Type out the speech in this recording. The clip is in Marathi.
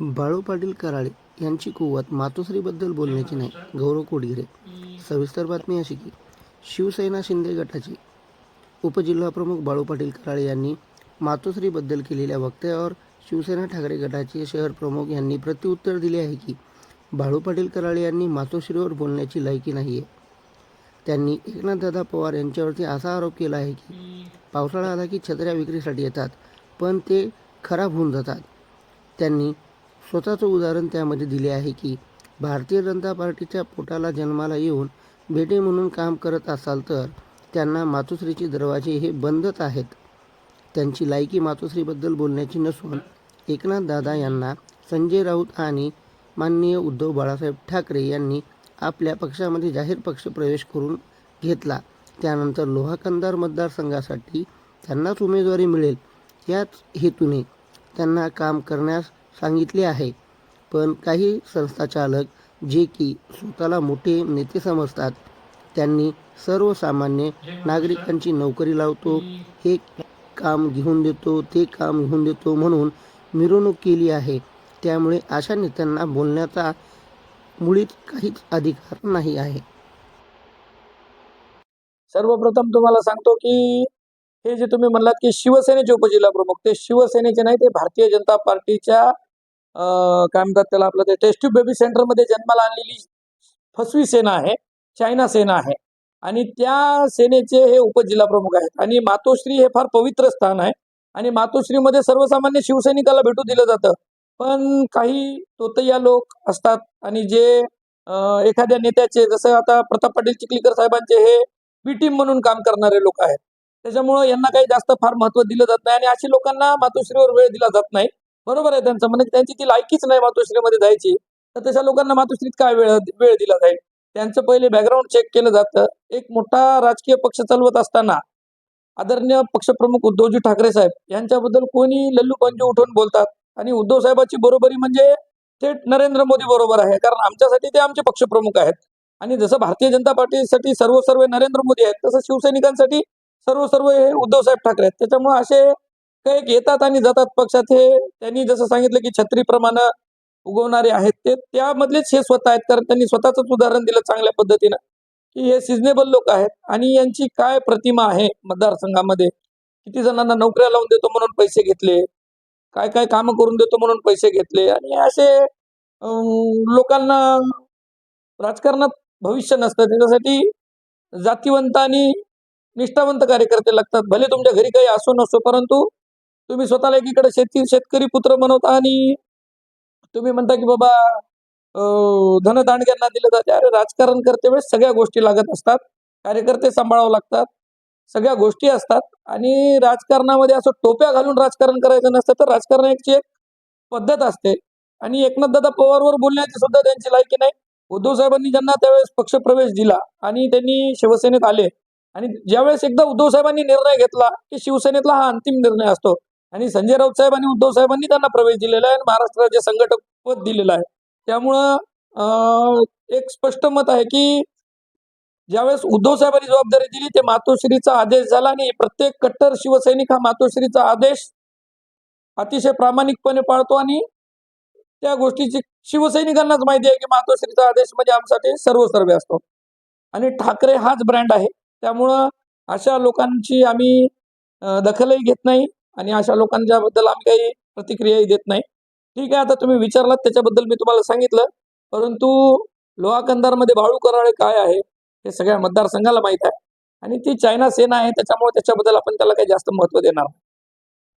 बाळू पाटील कराळे यांची कुवत मातोश्रीबद्दल बोलण्याची नाही. गौरव कोडगिरे. सविस्तर बातमी अशी की शिवसेना शिंदे गटाची उपजिल्हाप्रमुख बाळू पाटील कराळे यांनी मातोश्रीबद्दल केलेल्या वक्तव्यावर शिवसेना ठाकरे गटाचे शहर प्रमुख यांनी प्रत्युत्तर दिले आहे की बाळू पाटील कराळे यांनी मातोश्रीवर बोलण्याची लायकी नाही आहे त्यांनी एकनाथदादा पवार यांच्यावरती असा आरोप केला आहे की पावसाळा आला की छत्र्या विक्रीसाठी येतात पण ते खराब होऊन जातात. त्यांनी स्वतःचं उदाहरण त्यामध्ये दिले आहे की भारतीय जनता पार्टीच्या पोटाला जन्माला येऊन बेटे म्हणून काम करत असाल तर त्यांना मातोश्रीचे दरवाजे हे बंदच आहेत. त्यांची लायकी मातोश्रीबद्दल बोलण्याची नसून एकनाथ दादा यांना संजय राऊत आणि माननीय उद्धव बाळासाहेब ठाकरे यांनी आपल्या पक्षामध्ये जाहीर पक्ष प्रवेश करून घेतला. त्यानंतर लोहाकंदार मतदारसंघासाठी त्यांनाच उमेदवारी मिळेल. याच हेतूने त्यांना काम करण्यास सांगितले आहे. पण काही संस्थाचालक जे की स्वतःला मोठे नेते समजतात त्यांनी सर्वसामान्य नागरिकांची नोकरी लावतो हे काम घेऊन देतो ते काम घेऊन देतो म्हणून मिरवणूक केली आहे. त्यामुळे अशा नेत्यांना बोलण्याचा मुळीच काहीच अधिकार नाही आहे. सर्वप्रथम तुम्हाला सांगतो की हे जे तुम्ही म्हणलात की शिवसेनेचे उपजिल्हा प्रमुख ते शिवसेनेचे नाही ते भारतीय जनता पार्टीच्या काय म्हणतात त्याला आपलं ते टेस्ट बेबी सेंटरमध्ये जन्माला आणलेली फसवी सेना आहे चायना सेना आहे. आणि त्या सेनेचे हे उपजिल्हा प्रमुख आहेत. आणि मातोश्री हे फार पवित्र स्थान आहे. आणि मातोश्रीमध्ये सर्वसामान्य शिवसैनिकाला भेटू दिलं जातं. पण काही तोतया लोक असतात आणि जे एखाद्या नेत्याचे जसं आता प्रताप पाटील चिखलीकर साहेबांचे हे बी टीम म्हणून काम करणारे लोक आहेत. त्याच्यामुळं यांना काही जास्त फार महत्त्व दिलं जात नाही आणि अशी लोकांना मातोश्रीवर वेळ दिला जात नाही. बरोबर आहे त्यांचं म्हणजे त्यांची ती लायकीच नाही मातोश्रीमध्ये जायची. तर तशा लोकांना मातोश्रीत काय वेळ वेळ दिला जाईल? त्यांचं पहिले बॅकग्राऊंड चेक केलं जातं. एक मोठा राजकीय पक्ष चालवत असताना आदरणीय पक्षप्रमुख उद्धवजी ठाकरे साहेब यांच्याबद्दल कोणी लल्लू पंजू उठून बोलतात? आणि उद्धव साहेबाची बरोबरी म्हणजे थेट नरेंद्र मोदी बरोबर आहे. कारण आमच्यासाठी ते आमचे पक्षप्रमुख आहेत. आणि जसं भारतीय जनता पार्टीसाठी सर्व सर्व नरेंद्र मोदी आहेत तसं शिवसैनिकांसाठी सर्व सर्व हे उद्धव साहेब ठाकरे आहेत. त्याच्यामुळे असे काही येतात आणि जातात पक्षात हे त्यांनी जसं सांगितलं की छत्रीप्रमाणे उगवणारे आहेत ते त्यामधलेच हे स्वतः आहेत. कारण त्यांनी स्वतःच उदाहरण दिलं चांगल्या पद्धतीनं की हे सिजनेबल लोक आहेत आणि यांची काय प्रतिमा आहे मतदारसंघामध्ये? किती जणांना नोकऱ्या लावून देतो म्हणून पैसे घेतले? काय काय कामं करून देतो म्हणून पैसे घेतले? आणि असे लोकांना राजकारणात भविष्य नसतं. त्याच्यासाठी जातीवंत आणि निष्ठावंत कार्यकर्ते लागतात. भले तुमच्या घरी काही असो नसो परंतु तुम्ही स्वतःला एकीकडे शेती शेतकरी पुत्र बनवता आणि तुम्ही म्हणता की बाबा धनदांडग्यांना दिलं जाते. अरे राजकारण करते वेळेस सगळ्या गोष्टी लागत असतात. कार्यकर्ते सांभाळावं लागतात. सगळ्या गोष्टी असतात. आणि राजकारणामध्ये असं टोप्या घालून राजकारण करायचं नसतं तर राजकारणाची एक पद्धत असते. आणि एकनाथ दादा पवारवर बोलण्याची सुद्धा त्यांची लायकी नाही. उद्धव साहेबांनी ज्यांना त्यावेळेस पक्षप्रवेश दिला आणि त्यांनी शिवसेनेत आले आणि ज्यावेळेस एकदा उद्धव साहेबांनी निर्णय घेतला की शिवसेनेतला हा अंतिम निर्णय असतो आणि संजय राऊत साहेब आणि उद्धव साहेबांनी त्यांना प्रवेश दिलेला आहे आणि महाराष्ट्र राज्य संघटक पद दिलेलं आहे. त्यामुळं एक स्पष्ट मत आहे की ज्यावेळेस उद्धव साहेबांनी जबाबदारी दिली ते मातोश्रीचा आदेश झाला आणि प्रत्येक कट्टर शिवसैनिक हा मातोश्रीचा आदेश अतिशय प्रामाणिकपणे पाळतो आणि त्या गोष्टीची शिवसैनिकांनाच माहिती आहे की मातोश्रीचा आदेश म्हणजे आमच्यासाठी सर्वसर्वे असतो. आणि ठाकरे हाच ब्रँड आहे. त्यामुळं अशा लोकांची आम्ही दखलही घेत नाही आणि अशा लोकांच्याबद्दल आम्ही काही प्रतिक्रियाही देत नाही. ठीक आहे आता तुम्ही विचारलात त्याच्याबद्दल मी तुम्हाला सांगितलं. परंतु लोहा कंदारमध्ये भाळू कराळे काय आहे हे सगळ्या मतदारसंघाला माहीत आहे. आणि ती चायना सेना आहे त्याच्यामुळे त्याच्याबद्दल आपण त्याला काही जास्त महत्त्व देणार नाही.